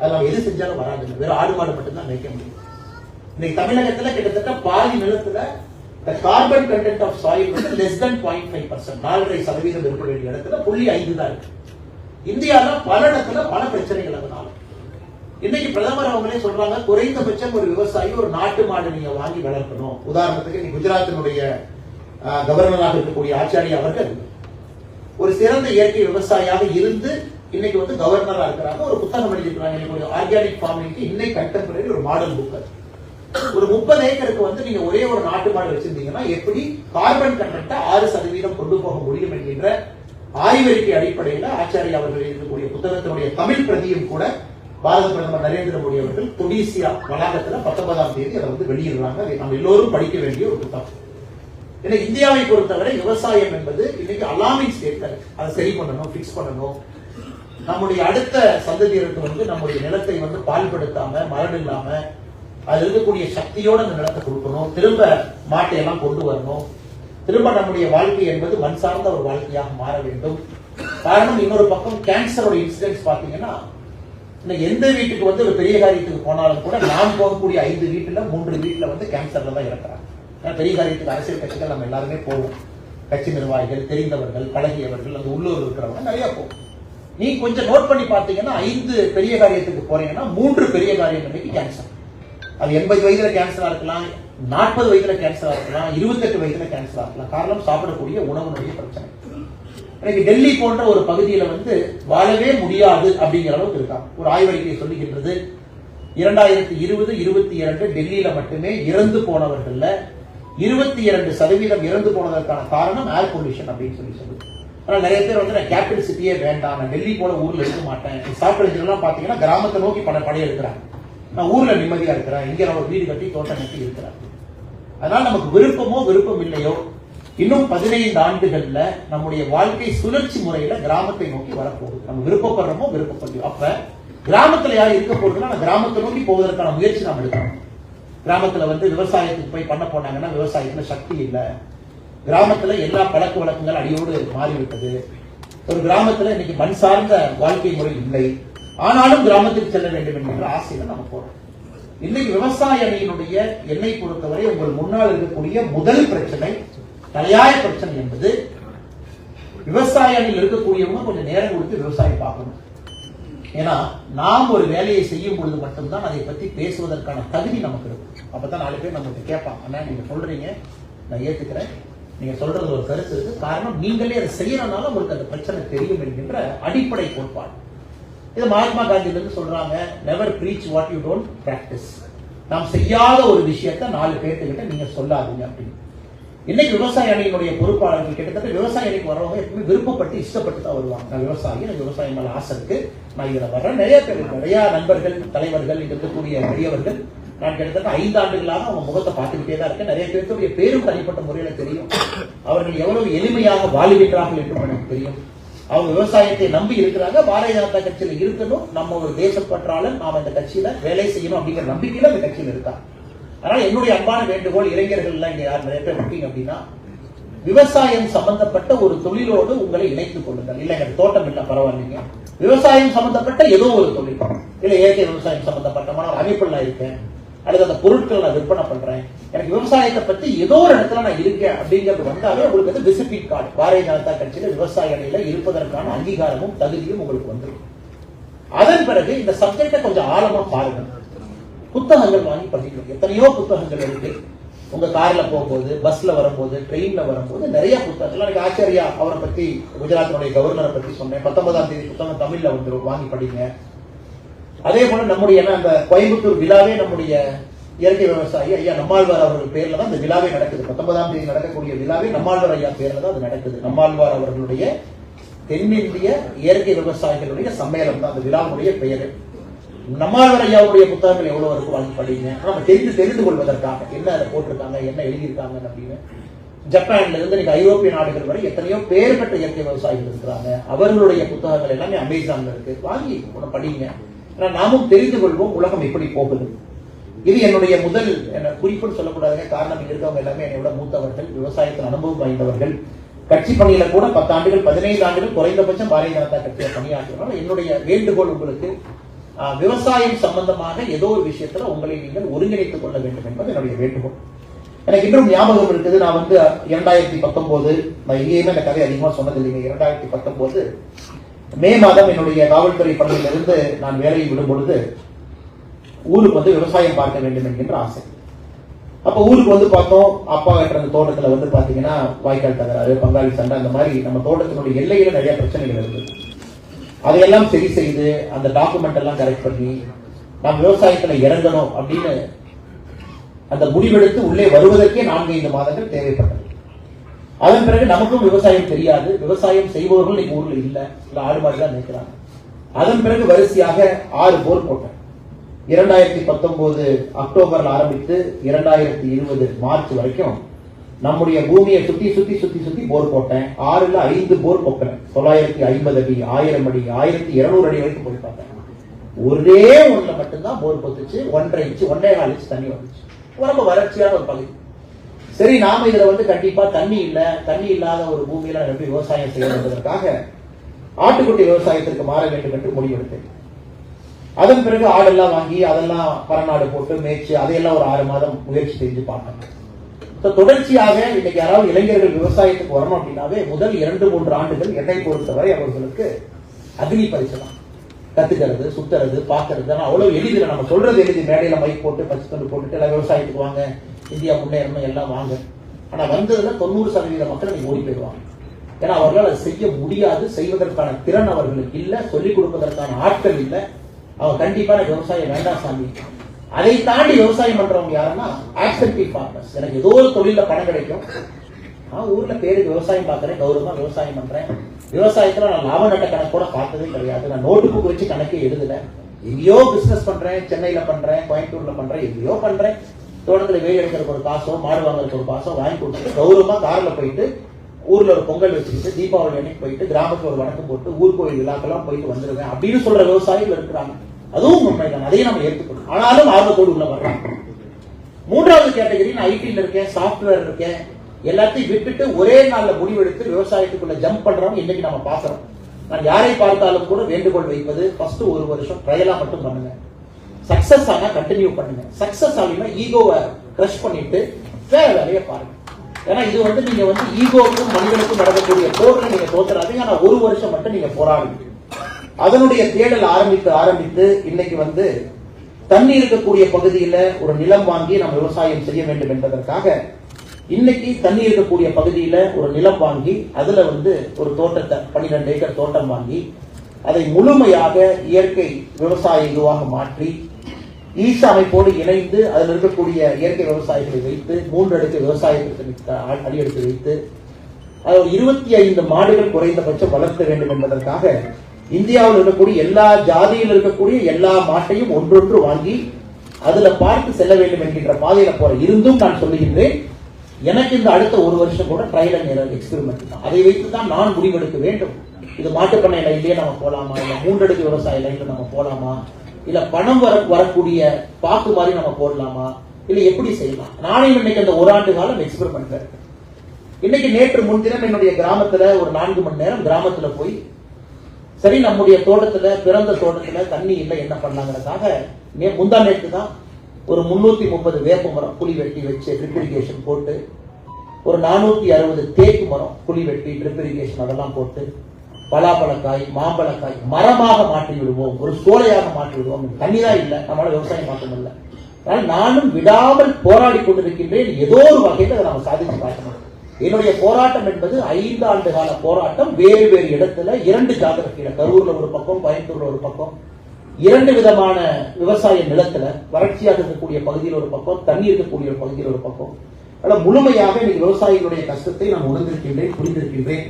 அது நம்ம எது செஞ்சாலும் வராது. வெறும் ஆடு மாடு மட்டும்தான் மேய்க்க முடியும். இன்னைக்கு தமிழகத்துல கிட்டத்தட்ட பாதி நிலத்துல இந்த கார்பன் கண்டென்ட் ஆஃப் சாயில் வந்து less than point five percent நாலரை சதவீதம் இருக்க வேண்டிய இடத்துல புள்ளி ஐந்து தான் இருக்கு. இந்தியாவில் பல இடத்துல பல பிரச்சனைகள் அதனால. இன்னைக்கு பிரதமர் அவங்களே சொல்றாங்க குறைந்தபட்சம் ஒரு விவசாயி ஒரு நாட்டு மாடு நீங்க வாங்கி வளர்க்கணும். உதாரணத்துக்கு நீ குஜராத்தினுடைய கவர்னராக இருக்கக்கூடிய ஆச்சாரியா அவர்கள் ஒரு சிறந்த இயற்கை விவசாயியாக இருந்து இன்னைக்கு வந்து கவர்னரா இருக்கிறாங்க ஒரு புத்தகம் எழுதிக்கிறாங்க ஒரு ஆர்கானிக் ஃபார்மிங்க்கு இன்னைக்கு கண்டெம்பரரி ஒரு மாடல் புக் அது. ஒரு முப்பது ஏக்கருக்கு வந்து நீங்க ஒரே ஒரு நாட்டு மாடு வச்சிருந்தீங்கன்னா எப்படி கார்பன் கண்டென்ட்டை ஆறு சதவீதம் கொண்டு போக முடியும் என்கின்ற ஆய்வறிக்கை அடிப்படையில் ஆச்சாரிய அவர்கள் எழுதக்கூடிய புத்தகத்தினுடைய தமிழ் பிரதியும் கூட பாரத பிரதமர் நரேந்திர மோடி அவர்கள் துடிசியா வளாகத்துல பத்தொன்பதாம் தேதி அதை வந்து வெளியிடுறாங்க. அதை நாம் எல்லோரும் படிக்க வேண்டிய ஒரு புத்தகம். ஏன்னா இந்தியாவை பொறுத்தவரை விவசாயம் என்பது இன்னைக்கு அலாமிங் ஸ்டேட் அதை சரி பண்ணணும் ஃபிக்ஸ் பண்ணணும். நம்முடைய அடுத்த சந்ததியருக்கு வந்து நம்முடைய நிலத்தை வந்து பால்படுத்தாம மரடு இல்லாம அது இருக்கக்கூடிய சக்தியோட அந்த நிலத்தை கொடுக்கணும். திரும்ப மாட்டை எல்லாம் கொண்டு வரணும். திரும்ப நம்முடைய வாழ்க்கை என்பது மண் சார்ந்த ஒரு வாழ்க்கையாக மாற வேண்டும். காரணம் இன்னொரு பக்கம் கேன்சரோட இன்சிடென்ட்ஸ் பாத்தீங்கன்னா எந்த வீட்டுக்கு வந்து ஒரு பெரிய காரியத்துக்கு போனாலும் கூட நான் போகக்கூடிய ஐந்து வீட்டுல மூன்று வீட்டுல வந்து கேன்சர்ல தான் இறக்குறாங்க. ஏன்னா பெரிய காரியத்துக்கு அரசியல் கட்சிகள் நம்ம எல்லாருமே போவோம். கட்சி நிர்வாகிகள் தெரிந்தவர்கள் பழகியவர்கள் அந்த உள்ளூர் இருக்கிறவங்க நிறைய போவோம். நீ கொஞ்சம் நோட் பண்ணி பார்த்தீங்கன்னா ஐந்து பெரிய காரியத்துக்கு போறீங்கன்னா மூன்று பெரிய காரியம் இன்னைக்கு கேன்சர் அது எண்பது வயதுல கேன்சரா இருக்கலாம் நாற்பது வயதுல கேன்சரா இருக்கலாம் இருபத்தெட்டு வயதுல கேன்சரா இருக்கலாம். காரணம் சாப்பிடக்கூடிய உணவுனுடைய பிரச்சனை. எனக்கு டெல்லி போன்ற ஒரு பகுதியில வந்து வாழவே முடியாது அப்படிங்கிற அளவுக்கு இருக்கான். ஒரு ஆய்வறிக்கை சொல்லுகின்றது இரண்டாயிரத்தி இருபது இருபத்தி இரண்டு டெல்லியில மட்டுமே இறந்து போனவர்கள்ல இருபத்தி இரண்டு சதவீதம் இறந்து போனதற்கான காரணம் ஏர் பொல்யூஷன் அப்படின்னு சொல்லி சொல்லுது. ஆனால் நிறைய பேர் வந்து நான் கேபிட்டல் சிட்டியே வேண்டாம். நான் டெல்லி போல ஊர்ல இருக்க மாட்டேன். சாப்பிடுறது எல்லாம் பார்த்தீங்கன்னா கிராமத்தை நோக்கி பல படையெடுக்கிறாங்க நான் ஊர்ல நிம்மதியா இருக்கிறேன். இங்கே நான் ஒரு வீடு கட்டி தோட்டம் கட்டி இருக்கிறேன். அதனால நமக்கு விருப்பமோ விருப்பம் இல்லையோ இன்னும் பதினைந்து ஆண்டுகள்ல நம்முடைய வாழ்க்கை சுழற்சி முறையில கிராமத்தை நோக்கி வரப்போகுது. நம்ம விருப்பப்படுறோமோ விருப்பப்படுறோம் அப்ப கிராமத்துல யார் இருக்க போகுதுன்னா கிராமத்தை நோக்கி போவதற்கான முயற்சி நாம் எடுக்கணும். கிராமத்துல வந்து விவசாயத்துக்கு போய் பண்ண போனாங்கன்னா விவசாயத்துல சக்தி இல்லை. கிராமத்துல எல்லா பழக்க வழக்கங்கள் அடியோடு மாறிவிட்டது. ஒரு கிராமத்துல இன்னைக்கு மண் சார்ந்த வாழ்க்கை முறை இல்லை. ஆனாலும் கிராமத்துக்கு செல்ல வேண்டும் என்கிற ஆசையில நம்ம போறோம். இன்னைக்கு விவசாய அணியினுடைய எண்ணெய் பொறுத்தவரை உங்கள் முன்னால் இருக்கக்கூடிய முதல் பிரச்சனை தலையாய பிரச்சனை என்பது விவசாய அணியில் இருக்கக்கூடியவங்க கொஞ்சம் நேரம் கொடுத்து விவசாயம் பார்க்கணும். ஏன்னா நாம் ஒரு வேலையை செய்யும் பொழுது மட்டும்தான் அதை பத்தி பேசுவதற்கான தகுதி நமக்கு இருக்கும். அப்பதான் நாலு பேர் நம்மகிட்ட கேட்பாங்க அண்ணா நீங்க சொல்றீங்க நான் ஏத்துக்கிறேன். நீங்க சொல்றது ஒரு கருத்து இருக்கு. காரணம் நீங்களே அதை செய்யறதுனால உங்களுக்கு அந்த பிரச்சனை தெரியும் என்கின்ற அடிப்படை கோட்பாடு. இது மகாத்மா காந்தில இருந்து சொல்றாங்க never preach what you don't practise நாம் செய்யாத ஒரு விஷயத்த நாலு பேர்த்துக்கிட்ட நீங்க சொல்லாதீங்க அப்படின்னு. இன்னைக்கு விவசாய அணியினுடைய பொறுப்பாளர்கள் கிட்டத்தட்ட விவசாய அணிக்கு வரவங்க எப்பவுமே விருப்பப்பட்டு இஷ்டப்பட்டு தான் வருவாங்க. நான் விவசாயி எனக்கு விவசாயம் மேல ஆசை இருக்கு. நான் இதுல வர்றேன். நிறைய பேர் நிறைய நண்பர்கள் தலைவர்கள் இங்க இருக்கக்கூடிய பெரியவர்கள் நான் கிட்டத்தட்ட ஐந்து ஆண்டுகளாக அவங்க முகத்தை பார்த்துக்கிட்டே தான் இருக்கேன். நிறைய பேருடைய பேரும் தனிப்பட்ட முறையில தெரியும். அவர்கள் எவ்வளவு எளிமையாக வாழுகின்றார்கள் என்றும் எனக்கு தெரியும். அவங்க விவசாயத்தை நம்பி இருக்கிறாங்க. பாரதிய ஜனதா கட்சியில இருக்கணும். நம்ம ஒரு தேசப்பற்றாளன் நாம இந்த கட்சியில வேலை செய்யணும் அப்படிங்கிற நம்பிக்கையில இந்த கட்சியில இருக்காங்க. அதனால என்னுடைய அன்பான வேண்டுகோள் இளைஞர்கள் எல்லாம் இங்க யார் நிறைய பேர் இருக்கீங்க அப்படின்னா விவசாயம் சம்பந்தப்பட்ட ஒரு தொழிலோடு உங்களை இணைத்துக் கொள்ளுங்கள். இல்ல எனக்கு தோட்டம் இல்ல பரவாயில்லைங்க. விவசாயம் சம்பந்தப்பட்ட ஏதோ ஒரு தொழில். இல்ல இயற்கை விவசாயம் சம்பந்தப்பட்டமான அமைப்பு எல்லாம் இருக்கேன். அல்லது அந்த பொருட்களை நான் விற்பனை பண்றேன். எனக்கு விவசாயத்தை பத்தி ஏதோ ஒரு இடத்துல நான் இருக்கேன் அப்படிங்கிறது வந்தாலே உங்களுக்கு வந்து விசிட்டிங் கார்டு பாரதிய ஜனதா கட்சியில விவசாய அணியில இருப்பதற்கான அங்கீகாரமும் தகுதியும் உங்களுக்கு வந்துடும் அதன் பிறகு இந்த சப்ஜெக்டை கொஞ்சம் ஆழமா பாருங்க. புத்தகங்கள் வாங்கி படிக்கணும். எத்தனையோ புத்தகங்கள் இருக்கு. உங்க கார்ல போகும்போது பஸ்ல வரும்போது ட்ரெயின்ல வரும்போது நிறைய புத்தகங்கள். எனக்கு ஆச்சரியா அவரை பத்தி குஜராத்தினுடைய கவர்னரை பத்தி சொன்னேன். பத்தொன்பதாம் தேதி புத்தகம் தமிழ்ல வந்துடும் வாங்கி படிங்க. அதே போல நம்முடைய அந்த கோயம்புத்தூர் விழாவே நம்முடைய இயற்கை விவசாயி ஐயா நம்மாழ்வார் அவர்கள் பேர்ல தான் இந்த விழாவே நடக்குது. பத்தொன்பதாம் தேதி நடக்கக்கூடிய விழாவே நம்மாழ்வார் ஐயா பேர்ல தான் அது நடக்குது. நம்மாழ்வார் அவர்களுடைய தென்னிந்திய இயற்கை விவசாயிகளுடைய சம்மேளனம் தான். அந்த விழாவுடைய பெயர். நம்மாழ்வார் ஐயாவுடைய புத்தகங்கள் எவ்வளவு இருக்கும் வாங்கி படிங்க. நம்ம தெரிந்து தெரிந்து கொள்வதற்காக என்ன அதை போட்டிருக்காங்க என்ன எழுதியிருக்காங்க அப்படின்னு. ஜப்பான்ல இருந்து நீங்க ஐரோப்பிய நாடுகள் வரை எத்தனையோ பேர் பெற்ற இயற்கை விவசாயிகள் இருக்கிறாங்க. அவர்களுடைய புத்தகங்கள் எல்லாமே அமேசான்ல இருக்கு. வாங்கி படிங்க. நாமும் தெரிந்து கொள்வோம் உலகம் எப்படி போகுது. இது என்னுடைய முதல் என்ன குறிப்புன்னு சொல்லக்கூடாதுங்க. காரணம் இங்க இருக்கவங்க எல்லாமே என்னை விட மூத்தவர்கள் விவசாயத்தில் அனுபவம் வாய்ந்தவர்கள். கட்சி பணியில கூட பத்து ஆண்டுகள் பதினைந்து ஆண்டுகள் குறைந்தபட்சம் பாரதிய ஜனதா கட்சியை பணியாற்றுறதுனால என்னுடைய வேண்டுகோள் உங்களுக்கு விவசாயம் சம்பந்தமாக ஏதோ ஒரு விஷயத்துல உங்களை நீங்கள் ஒருங்கிணைத்துக் கொள்ள வேண்டும் என்பது என்னுடைய வேண்டுகோள். எனக்கு இன்னும் ஞாபகம் இருக்குது. நான் வந்து இரண்டாயிரத்தி பத்தொன்பது நான் எங்கேயுமே அந்த கதை அதிகமாக சொன்னது இல்லைங்க இரண்டாயிரத்தி பத்தொன்பது மே மாதம் என்னுடைய காவல்துறை பணியிலிருந்து நான் வேலையை விடும் பொழுது ஊருக்கு வந்து விவசாயம் பார்க்க வேண்டும் என்கின்ற ஆசை. அப்ப ஊருக்கு வந்து பார்த்தோம் அப்பா கட்டுற அந்த தோட்டத்துல வந்து பாத்தீங்கன்னா வாய்க்கால் தகராறு பங்காளி சண்டை அந்த மாதிரி நம்ம தோட்டத்தினுடைய எல்லையில நிறைய பிரச்சனைகள் இருந்தது அதையெல்லாம் சரி செய்து அந்த டாக்குமெண்ட் எல்லாம் கரெக்ட் பண்ணி நாம் விவசாயத்துல இறங்கணும் அப்படின்னு அந்த முடிவெடுத்து உள்ளே வருவதற்கே நான்கு ஐந்து மாதங்கள் தேவைப்பட்டது. அதன் பிறகு நமக்கும் விவசாயம் தெரியாது. விவசாயம் செய்பவர்கள் இன்னைக்கு ஊர்ல இல்ல. இல்ல ஆடு மாடு தான் நிற்கிறாங்க அதன் பிறகு வரிசையாக ஆறு போர் போட்டேன். இரண்டாயிரத்தி பத்தொன்பது அக்டோபர்ல ஆரம்பித்து இரண்டாயிரத்தி இருபது மார்ச் வரைக்கும் நம்முடைய பூமியை சுத்தி சுத்தி சுத்தி சுத்தி போர் போட்டேன். ஆறுல ஐந்து போர் போட்டேன் தொள்ளாயிரத்தி ஐம்பது அடி ஆயிரம் அடி ஆயிரத்தி இருநூறு அடி வரைக்கும் போய் பார்த்தேன். ஒரே ஒண்ணுல மட்டும்தான் போர் போத்துச்சு. ஒன்றரை இன்ச்சு ஒன்றே கால் இன்ச்சு தண்ணி வந்துச்சு. ரொம்ப வறட்சியான ஒரு பகுதி. சரி நாம இதுல வந்து கண்டிப்பா தண்ணி இல்ல தண்ணி இல்லாத ஒரு பூமியில எப்படி விவசாயம் செய்ய என்பதற்காக ஆட்டுக்குட்டி விவசாயத்திற்கு மாற வேண்டும் என்று முடிவெடுத்தேன். அதன் பிறகு ஆடெல்லாம் வாங்கி அதெல்லாம் பரநாடு போட்டு மேய்ச்சி அதையெல்லாம் ஒரு ஆறு மாதம் முயற்சி செஞ்சு பார்த்தேன். தொடர்ச்சியாக இன்னைக்கு யாராவது இளைஞர்கள் விவசாயத்துக்கு வரணும் அப்படின்னாவே முதல் இரண்டு மூன்று ஆண்டுகள் என்னை பொறுத்தவரை அவர்களுக்கு அக்னி பரிசலாம் கத்துக்கிறது சுத்துறது பாக்குறது ஆனா அவ்வளவு எளிதில் நம்ம சொல்றது எளிது. மேடையில மைக் போட்டு பச்சை தண்டு போட்டுட்டு எல்லாம் விவசாயத்துக்கு வாங்க இந்தியா முன்னேறணும் எல்லாம் வாங்க. ஆனால் வந்ததுல தொண்ணூறு சதவீத மக்கள் நீங்க ஓடி போயிடுவாங்க. ஏன்னா அவர்களால் அதை செய்ய முடியாது. செய்வதற்கான திறன் அவர்களுக்கு இல்லை. சொல்லிக் கொடுப்பதற்கான ஆட்கள் இல்லை. அவர் கண்டிப்பாக எனக்கு விவசாயம் வேண்டாம் சாமி. அதை தாண்டி விவசாயம் பண்றவங்க யாருன்னா ஆக்செப்டிவ் பார்ட்னர்ஸ் எனக்கு ஏதோ ஒரு தொழில பணம் கிடைக்கும். நான் ஊர்ல பேருக்கு விவசாயம் பார்க்கறேன் கௌரவமா விவசாயம் பண்றேன். விவசாயத்துல நான் லாப நட்ட கணக்கு கூட பார்த்ததே கிடையாது. நான் நோட்டு புக் வச்சு கணக்கே எழுதல. எங்கேயோ பிசினஸ் பண்றேன் சென்னையில பண்றேன் கோயம்புத்தூர்ல பண்றேன் எங்கேயோ பண்றேன். தோட்டத்தில் வேலி எடுக்கிறதுக்கு ஒரு காசோ மாடு வாங்குறதுக்கு ஒரு காசோ வாங்கி கொடுத்துட்டு கௌரவமா காரில் போயிட்டு ஊர்ல ஒரு பொங்கல் வச்சுக்கிட்டு தீபாவளி அன்னைக்கு போயிட்டு கிராமத்துல ஒரு வணக்கம் போட்டு ஊர் கோயில் விழாக்கெல்லாம் போயிட்டு வந்துருவேன் அப்படின்னு சொல்ற விவசாயிகள் இருக்கிறாங்க. அதுவும் உண்மைதான். அதையும் நம்ம ஏற்றுக்கணும் ஆனாலும் ஆர்வத்தோடு உள்ள வர்றாங்க. மூன்றாவது கேட்டகரி நான் ஐடில இருக்கேன் சாஃப்ட்வேர் இருக்கேன். எல்லாத்தையும் விட்டுட்டு ஒரே நாள்ல முடிவெடுத்து விவசாயத்துக்குள்ள ஜம்ப் பண்றவங்க இன்னைக்கு நம்ம பாக்குறோம். நான் யாரை பார்த்தாலும் கூட வேண்டுகோள் வைப்பது ஃபர்ஸ்ட் ஒரு வருஷம் ட்ரையலா மட்டும் பண்ணுங்க. சக்சஸ் ஆனா கண்டினியூ பண்ணுங்க. சக்சஸ் ஆகினா ஈகோவை க்ரஷ் பண்ணிட்டு வேற வேலையை பாருங்க. ஏன்னா இது வந்து நீங்க வந்து ஈகோவுக்கும் மனிதனுக்கும் நடக்கக்கூடிய போர்ல நீங்க தோத்துறாதீங்க. ஆனா ஒரு வருஷம் மட்டும் நீங்க போராடுங்க. அதனுடைய தேடல் ஆரம்பித்து ஆரம்பித்து இன்னைக்கு வந்து தண்ணி இருக்கக்கூடிய பகுதியில ஒரு நிலம் வாங்கி நம்ம விவசாயம் செய்ய வேண்டும் என்பதற்காக இன்னைக்கு தண்ணி இருக்கக்கூடிய பகுதியில ஒரு நிலம் வாங்கி அதுல வந்து ஒரு தோட்டத்தை பன்னிரெண்டு ஏக்கர் தோட்டம் வாங்கி அதை முழுமையாக இயற்கை விவசாய இதுவாக மாற்றி ஈச அமைப்போடு இணைந்து அதில் இருக்கக்கூடிய இயற்கை விவசாயிகளை வைத்து மூன்று அடுக்கு விவசாயத்திற்கு அடியெடுத்து வைத்து அது இருபத்தி ஐந்து மாடுகள் குறைந்தபட்சம் வளர்க்க வேண்டும் என்பதற்காக இந்தியாவில் இருக்கக்கூடிய எல்லா ஜாதியில் இருக்கக்கூடிய எல்லா மாட்டையும் ஒன்றொன்று வாங்கி அதுல பார்த்து செல்ல வேண்டும் என்கின்ற பாதையில போற இருந்தும் நான் சொல்லுகின்றேன். எனக்கு இந்த அடுத்த ஒரு வருஷம் கூட ட்ரையல் அண்ட் எரர் எக்ஸ்பெரிமெண்ட் தான். அதை வைத்து தான் நான் முடிவெடுக்க வேண்டும். இது மாட்டுப்பண்ணை லைன்லயே நம்ம போலாமா? இல்ல மூன்றடுக்கு விவசாய லைன்ல நம்ம போலாமா? இல்ல பணம் வர வரக்கூடிய பாக்கு மாதிரி நம்ம போடலாமா? இல்ல எப்படி செய்யலாம்? நானே இன்னைக்கு அந்த ஒரு ஆண்டு காலம் எக்ஸ்பெரிமெண்ட் இருக்கேன் இன்னைக்கு நேற்று முன்தினம் என்னுடைய கிராமத்துல ஒரு நான்கு மணி நேரம் கிராமத்துல போய் சரி நம்முடைய தோட்டத்துல பிறந்த தோட்டத்துல தண்ணி இல்லை என்ன பண்ணலாங்கிறதுக்காக நே- முந்தா நேற்று தான் ஒரு முன்னூத்தி முப்பது வேப்ப மரம் புளி வெட்டி வச்சு ட்ரிப் போட்டு ஒரு நானூத்தி அறுபது தேக்கு மரம் புளி வெட்டி ட்ரிப் அதெல்லாம் போட்டு பலாப்பழக்காய் மாம்பழக்காய் மரமாக மாற்றி விடுவோம் ஒரு சோலையாக மாற்றி விடுவோம் தண்ணி தான் இல்லை. நம்மளால விவசாயம் பார்க்க முடியல. ஆனால் நானும் விடாமல் போராடி கொண்டிருக்கின்றேன். ஏதோ ஒரு வகையில் அதை நம்ம சாதித்து பார்க்கணும் என்னுடைய போராட்டம் என்பது ஐந்து ஆண்டு கால போராட்டம். வேறு வேறு இடத்துல இரண்டு ஜாகிரபியில கரூர்ல ஒரு பக்கம் கோயம்புத்தூர்ல ஒரு பக்கம். இரண்டு விதமான விவசாய நிலத்துல வறட்சியாக இருக்கக்கூடிய பகுதியில் ஒரு பக்கம் தண்ணி இருக்கக்கூடிய ஒரு பகுதியில் ஒரு பக்கம். ஆனால் முழுமையாக இன்னைக்கு விவசாயிகளுடைய கஷ்டத்தை நான் உணர்ந்திருக்கின்றேன் புரிந்திருக்கின்றேன்.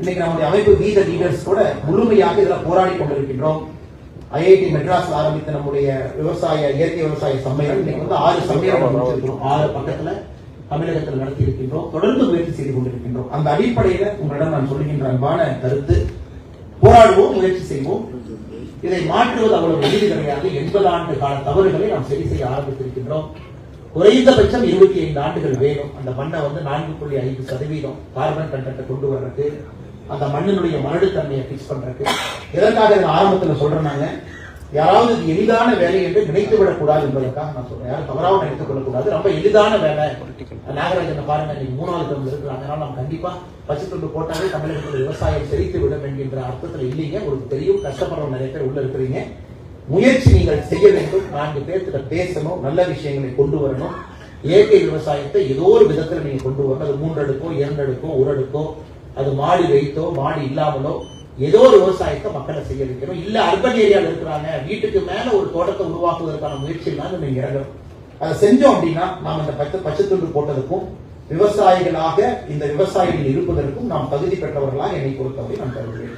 இன்னைக்கு நம்முடைய அமைப்பு மீத லீடர்ஸ் கூட முழுமையாக இதுல போராடி கொண்டிருக்கின்றோம். ஐஐடி மெட்ராஸ்ல ஆரம்பித்த நம்முடைய விவசாய இயற்கை விவசாய சம்மேளனம். இன்னைக்கு வந்து ஆறு சம்மேளனம் ஆறு பக்கத்துல தமிழகத்தில் நடத்தி இருக்கின்றோம் தொடர்ந்து முயற்சி செய்து கொண்டிருக்கின்றோம். அந்த அடிப்படையில உங்களிடம் நான் சொல்லுகின்ற அன்பான கருத்து போராடுவோம் முயற்சி செய்வோம். இதை மாற்றுவது அவ்வளவு எளிது கிடையாது. எண்பது ஆண்டு கால தவறுகளை நாம் சரி செய்ய ஆரம்பித்திருக்கின்றோம். குறைந்தபட்சம் இருபத்தி ஐந்து ஆண்டுகள் வேணும். அந்த மண்ணை வந்து நான்கு புள்ளி ஐந்து சதவீதம் கார்பன் கண்டென்ட்டை கொண்டு வர்றதுக்கு. அந்த மண்ணினுடைய மரடுத்தன்மையை பிக்ஸ் பண்றதுக்கு. எதற்காக இதை ஆரம்பத்துல சொல்றேன்னாங்க. யாராவது இது எளிதான வேலை என்று நினைத்து விடக்கூடாது என்பதற்காக நான் சொல்றேன். யாரும் தவறாக நினைத்துக் கொள்ளக்கூடாது ரொம்ப எளிதான வேலை. நாகராஜனை பாருங்க இன்னைக்கு மூணாவது டேர்ம்ல இருக்கிறாங்க அதனால நம்ம கண்டிப்பா பச்சை துண்டு போட்டாலே தமிழகத்தில் விவசாயம் செழித்து விடும் என்கின்ற அர்த்தத்துல இல்லைங்க. உங்களுக்கு தெரியும் கஷ்டப்படுறவங்க நிறைய பேர் உள்ள இருக்கிறீங்க. முயற்சி நீங்கள் செய்ய வேண்டும். நான்கு பேர்த்திட்ட பேசணும். நல்ல விஷயங்களை கொண்டு வரணும். இயற்கை விவசாயத்தை ஏதோ ஒரு விதத்துல நீங்க கொண்டு வரணும். அது மூன்றடுக்கோ இரண்டடுக்கோ ஒரு அடுக்கோ அது மாடி வைத்தோ மாடி இல்லாமலோ ஏதோ ஒரு விவசாயத்தை மக்களை செய்ய வைக்கணும். இல்ல அர்பன் ஏரியாவில் இருக்கிறாங்க. வீட்டுக்கு மேல ஒரு தோட்டத்தை உருவாக்குவதற்கான முயற்சியில் தான் நீங்க இறங்கணும் அதை செஞ்சோம் அப்படின்னா நாம் இந்த பச்சை பச்சத்துண்டு போட்டதுக்கும் விவசாயிகளாக இந்த விவசாயிகள் இருப்பதற்கும் நாம் தகுதி பெற்றவர்களாக என்னை பொறுத்தவரை நான் கருதுகிறேன்.